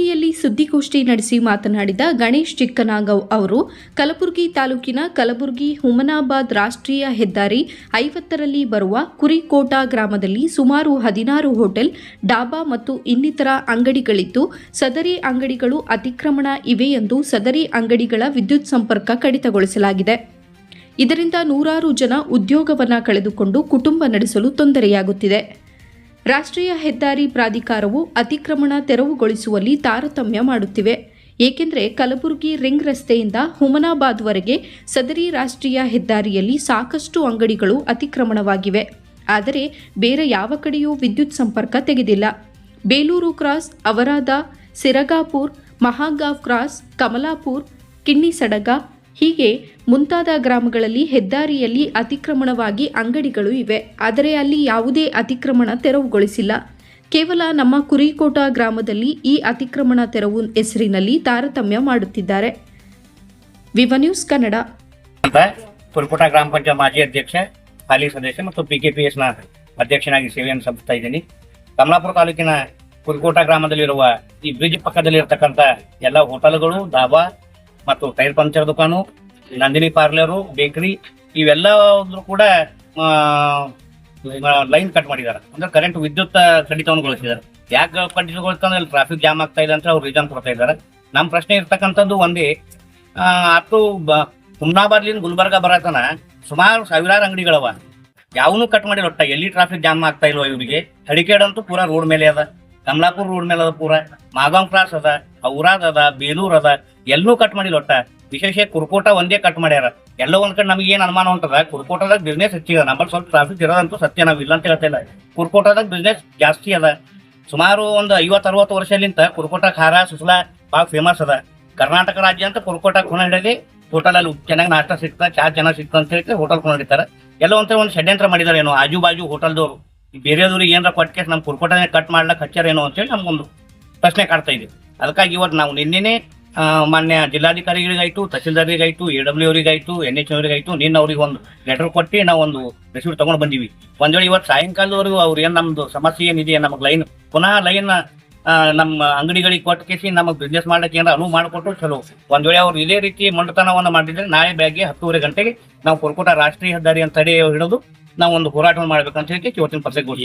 ಕಲಬುರಗಿಯಲ್ಲಿ ಸುದ್ದಿಗೋಷ್ಠಿ ನಡೆಸಿ ಮಾತನಾಡಿದ ಗಣೇಶ್ ಚಿಕ್ಕನಾಗವ್ ಅವರು, ಕಲಬುರಗಿ ತಾಲೂಕಿನ ಕಲಬುರಗಿ ಹುಮನಾಬಾದ್ ರಾಷ್ಟ್ರೀಯ ಹೆದ್ದಾರಿ ಐವತ್ತರಲ್ಲಿ ಬರುವ ಕುರಿಕೋಟ ಗ್ರಾಮದಲ್ಲಿ ಸುಮಾರು ಹದಿನಾರು ಹೋಟೆಲ್, ಡಾಬಾ ಮತ್ತು ಇನ್ನಿತರ ಅಂಗಡಿಗಳಿದ್ದು, ಸದರಿ ಅಂಗಡಿಗಳು ಅತಿಕ್ರಮಣ ಇವೆ ಎಂದು ಸದರಿ ಅಂಗಡಿಗಳ ವಿದ್ಯುತ್ ಸಂಪರ್ಕ ಕಡಿತಗೊಳಿಸಲಾಗಿದೆ. ಇದರಿಂದ ನೂರಾರು ಜನ ಉದ್ಯೋಗವನ್ನು ಕಳೆದುಕೊಂಡು ಕುಟುಂಬ ನಡೆಸಲು ತೊಂದರೆಯಾಗುತ್ತಿದೆ. ರಾಷ್ಟ್ರೀಯ ಹೆದ್ದಾರಿ ಪ್ರಾಧಿಕಾರವು ಅತಿಕ್ರಮಣ ತೆರವುಗೊಳಿಸುವಲ್ಲಿ ತಾರತಮ್ಯ ಮಾಡುತ್ತಿವೆ. ಏಕೆಂದರೆ ಕಲಬುರಗಿ ರಿಂಗ್ ರಸ್ತೆಯಿಂದ ಹುಮನಾಬಾದ್ವರೆಗೆ ಸದರಿ ರಾಷ್ಟ್ರೀಯ ಹೆದ್ದಾರಿಯಲ್ಲಿ ಸಾಕಷ್ಟು ಅಂಗಡಿಗಳು ಅತಿಕ್ರಮಣವಾಗಿವೆ. ಆದರೆ ಬೇರೆ ಯಾವ ಕಡೆಯೂ ವಿದ್ಯುತ್ ಸಂಪರ್ಕ ತೆಗೆದಿಲ್ಲ. ಬೇಲೂರು ಕ್ರಾಸ್ ಅವರಾದ ಸಿರಗಾಪುರ್, ಮಹಾಗಾವ್ ಕ್ರಾಸ್, ಕಮಲಾಪುರ್ ಕಿಣ್ಣಿಸಡಗ ಹೀಗೆ ಮುಂತಾದ ಗ್ರಾಮಗಳಲ್ಲಿ ಹೆದ್ದಾರಿಯಲ್ಲಿ ಅತಿಕ್ರಮಣವಾಗಿ ಅಂಗಡಿಗಳು ಇವೆ. ಆದರೆ ಅಲ್ಲಿ ಯಾವುದೇ ಅತಿಕ್ರಮಣ ತೆರವುಗೊಳಿಸಿಲ್ಲ. ಕೇವಲ ನಮ್ಮ ಕುರಿಕೋಟ ಗ್ರಾಮದಲ್ಲಿ ಈ ಅತಿಕ್ರಮಣ ತೆರವು ಹೆಸರಿನಲ್ಲಿ ತಾರತಮ್ಯ ಮಾಡುತ್ತಿದ್ದಾರೆ. ವಿವ ನ್ಯೂಸ್ ಕನ್ನಡ. ಕುರಿಕೋಟ ಗ್ರಾಮ ಪಂಚಾಯತ್ ಮಾಜಿ ಅಧ್ಯಕ್ಷ ಹಾಲಿ ಸದಸ್ಯ ಮತ್ತು ಬಿ ಕೆ ಪಿ ಎಸ್ನ ಅಧ್ಯಕ್ಷನಾಗಿ ಸೇವೆಯನ್ನು ಸಲ್ಲಿಸ್ತಾ ಇದ್ದೀನಿ. ಕಮಲಾಪುರ ತಾಲೂಕಿನ ಕುರಿಕೋಟ ಗ್ರಾಮದಲ್ಲಿರುವ ಈ ಬ್ರಿಡ್ಜ್ ಪಕ್ಕದಲ್ಲಿರತಕ್ಕಂಥ ಎಲ್ಲ ಹೋಟೆಲ್ಗಳು ಧಾಬಾ ಮತ್ತು ಟೈರ್ ಪಂಚರ್ ದುಕಾನು, ನಂದಿನಿ ಪಾರ್ಲರು, ಬೇಕರಿ, ಇವೆಲ್ಲ ಕೂಡ ಲೈನ್ ಕಟ್ ಮಾಡಿದ್ದಾರೆ. ಅಂದ್ರೆ ಕರೆಂಟ್ ವಿದ್ಯುತ್ ಕಡಿತವನ್ನು ಗೊಳಿಸಿದ್ದಾರೆ ಯಾಕೆ ಕಡಿತಗೊಳಿಸ್ತಾರೆ ಅಲ್ಲಿ ಟ್ರಾಫಿಕ್ ಜಾಮ್ ಆಗ್ತಾ ಇದೆ ಅಂತ ಅವ್ರು ರೀಸನ್ ಕೊಡ್ತಾ ಇದ್ದಾರೆ. ನಮ್ಮ ಪ್ರಶ್ನೆ ಇರ್ತಕ್ಕಂಥದ್ದು ಒಂದೇ ಅತ್ತು ಹುಮ್ನಾಬಾದ್ಲಿಂದ ಗುಲ್ಬರ್ಗ ಬರತನ ಸುಮಾರು ಸಾವಿರಾರು ಅಂಗಡಿಗಳವ. ಯಾವನು ಕಟ್ ಮಾಡಿಲ್ಲ ಒಟ್ಟ. ಎಲ್ಲಿ ಟ್ರಾಫಿಕ್ ಜಾಮ್ ಆಗ್ತಾ ಇಲ್ವ ಇವರಿಗೆ? ಹಡಿಕೇಡ್ ಅಂತೂ ಪೂರಾ ರೋಡ್ ಮೇಲೆ ಅದ. ಕಮಲಾಪುರ ರೋಡ್ ಮೇಲೆ ಅದ ಪೂರ. ಮಾಗಾಂ ಕ್ರಾಸ್ ಅದ ಔರಾದ್ ಅದ, ಬೇಲೂರ್ ಅದ, ಎಲ್ಲೂ ಕಟ್ ಮಾಡಿಲ್ಲ ಒಟ್ಟ. ವಿಶೇಷ ಕುರ್ಕೋಟ ಒಂದೇ ಕಟ್ ಮಾಡ್ಯಾರ. ಎಲ್ಲ ಒಂದ್ ಕಡೆ ನಮಗೆ ಏನ್ ಅನುಮಾನ ಉಂಟದ ಕುರ್ಕೋಟದಾಗ ಬಿಸ್ನೆಸ್ ಹೆಚ್ಚಿಗೆ ನಮ್ಮಲ್ಲಿ ಸ್ವಲ್ಪ ಟ್ರಾಫಿಕ್ ಇರೋದಂತೂ ಸತ್ಯ, ನಾವು ಇಲ್ಲ ಅಂತ ಹೇಳ್ತಾ ಇಲ್ಲ. ಕುರ್ಕೋಟದಾಗ ಬಿಸ್ನೆಸ್ ಜಾಸ್ತಿ ಅದ. ಸುಮಾರು ಒಂದು ಐವತ್ತು, ಅರವತ್ತು ವರ್ಷಲಿಂತ ಕುರ್ಕೋಟ ಖಾರ, ಸುಸಲ ಭಾಳ ಫೇಮಸ್ ಅದ. ಕರ್ನಾಟಕ ರಾಜ್ಯ ಅಂತ ಕುರ್ಕೋಟ ಖುಣ ಹಿಡಿದು ಹೋಟೆಲ್ ಅಲ್ಲಿ ಚೆನ್ನಾಗಿ ನಾಷ್ಟ ಸಿಗ್ತದೆ ಚಾ ಚೆನ್ನಾಗಿ ಸಿಗ್ತದೆ ಅಂತ ಹೇಳಿ ಹೋಟೆಲ್ ಹಿಡಿತಾರೆ ಎಲ್ಲ ಒಂಥರ ಒಂದು ಷಡ್ಯಂತ್ರ ಮಾಡಿದಾರೆ ಏನು, ಆಜು ಬಾಜು ಹೋಟೆಲ್ದವ್ರು ಬೇರೆದವ್ರಿಗೆ ಏನಾರ ಕೊಟ್ಟು ನಮ್ಮ ಕುರ್ಕೋಟನೇ ಕಟ್ ಮಾಡ್ಲಕ್ಕೆ ಹಚ್ಚಾರೇನೋ ಅಂತೇಳಿ ನಮ್ಗೊಂದು ಪ್ರಶ್ನೆ ಕಾಡ್ತಾ ಇದೆ. ಅದಕ್ಕಾಗಿ ಇವತ್ತು ನಾವು ನಿನ್ನೆನೆ ಮಾನ್ಯ ಜಿಲ್ಲಾಧಿಕಾರಿಗಳಿಗಾಯ್ತು ತಹಸೀಲ್ದಾರಿಗಾಯ್ತು ಎ ಡಬ್ಲ್ಯೂ ಅವರಿಗಾಯ್ತು ಎನ್ ಎಚ್ ಅವರಿಗಾಯ್ತು, ನಿನ್ನ ಅವ್ರಿಗೆ ಒಂದು ಲೆಟರ್ ಕೊಟ್ಟು ನಾವು ಒಂದು ರಿಸೀವ್ ತಗೊಂಡು ಬಂದೀವಿ. ಒಂದ್ ವೇಳೆ ಇವತ್ತು ಸಾಯಂಕಾಲದವರೆಗೂ ಅವ್ರು ಏನು ನಮ್ದು ಸಮಸ್ಯೆ ಏನಿದೆ, ನಮಗೆ ಲೈನ್ ಪುನಃ ಲೈನ್ ನಮ್ಮ ಅಂಗಡಿಗಳಿಗೆ ಕೊಟ್ಟು ಕೇಸಿ ನಮಗೆ ಬಿಸ್ನೆಸ್ ಮಾಡ್ಲಿಕ್ಕೆ ಏನಾರ ಅನುವು ಮಾಡಿಕೊಟ್ಟು ಚಲೋ. ಒಂದ್ ವೇಳೆ ಅವ್ರು ಇದೇ ರೀತಿ ಮಂಡತನವನ್ನು ಮಾಡಿದ್ರೆ ನಾಳೆ ಬೆಳಗ್ಗೆ ಹತ್ತೂವರೆ ಗಂಟೆಗೆ ನಾವು ಕುರ್ಕೋಟ ರಾಷ್ಟ್ರೀಯ ಹೆದ್ದಾರಿ ಅಂತ ಹಿಡಿದು ನಾವು ಒಂದು ಹೋರಾಟವನ್ನು ಮಾಡ್ಬೇಕಂತ ಹೇಳಿ ಇವತ್ತಿನ ಪತ್ರಿಕೆ